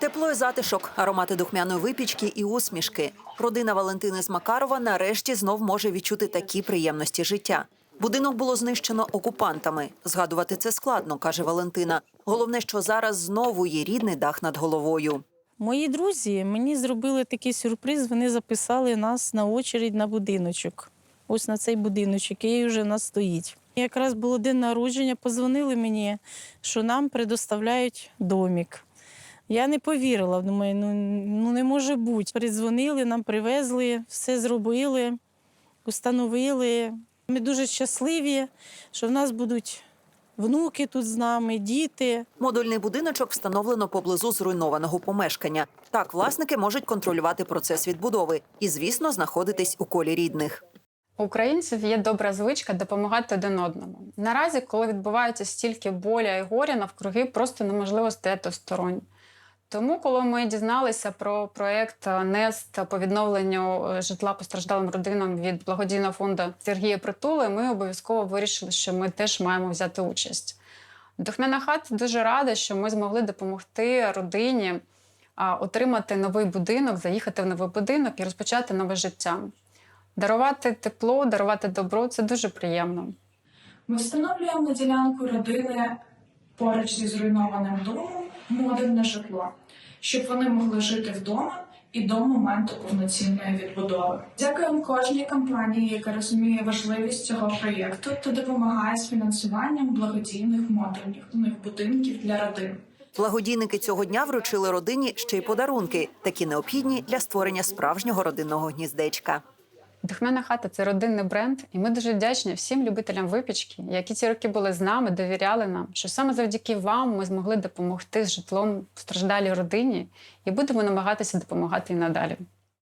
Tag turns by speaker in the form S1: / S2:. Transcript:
S1: Тепло і затишок, аромати духмяної випічки і усмішки. Родина Валентини з Макарова нарешті знов може відчути такі приємності життя. Будинок було знищено окупантами. Згадувати це складно, каже Валентина. Головне, що зараз знову є рідний дах над головою.
S2: Мої друзі мені зробили такий сюрприз. Вони записали нас на очередь на будиночок. Ось на цей будиночок, який вже у нас стоїть. Якраз було день народження, позвонили мені, що нам предоставляють домік. Я не повірила, думаю, ну, ну не може бути. Передзвонили, нам привезли, все зробили, установили. Ми дуже щасливі, що в нас будуть внуки тут з нами, діти.
S1: Модульний будиночок встановлено поблизу зруйнованого помешкання. Так власники можуть контролювати процес відбудови і, звісно, знаходитись у колі рідних.
S3: У українців є добра звичка допомагати один одному. Наразі, коли відбувається стільки боля і горя, навкруги просто неможливо стояти осторонь. Тому, коли ми дізналися про проект НЕСТ по відновленню е, житла постраждалим родинам від благодійного фонду Сергія Притули, ми обов'язково вирішили, що ми теж маємо взяти участь. Духмяна хата дуже рада, що ми змогли допомогти родині отримати новий будинок, заїхати в новий будинок і розпочати нове життя. Дарувати тепло, дарувати добро це дуже приємно.
S4: Ми встановлюємо ділянку родини поруч зі зруйнованим домом модульне житло, щоб вони могли жити вдома і до моменту повноцінної відбудови. Дякуємо кожній компанії, яка розуміє важливість цього проєкту та допомагає з фінансуванням благодійних модульних будинків для родин.
S1: Благодійники цього дня вручили родині ще й подарунки, такі необхідні для створення справжнього родинного гніздечка.
S3: Духмяна хата це родинний бренд, і ми дуже вдячні всім любителям випічки, які ці роки були з нами, довіряли нам, що саме завдяки вам ми змогли допомогти з житлом постраждалій родині і будемо намагатися допомагати і надалі.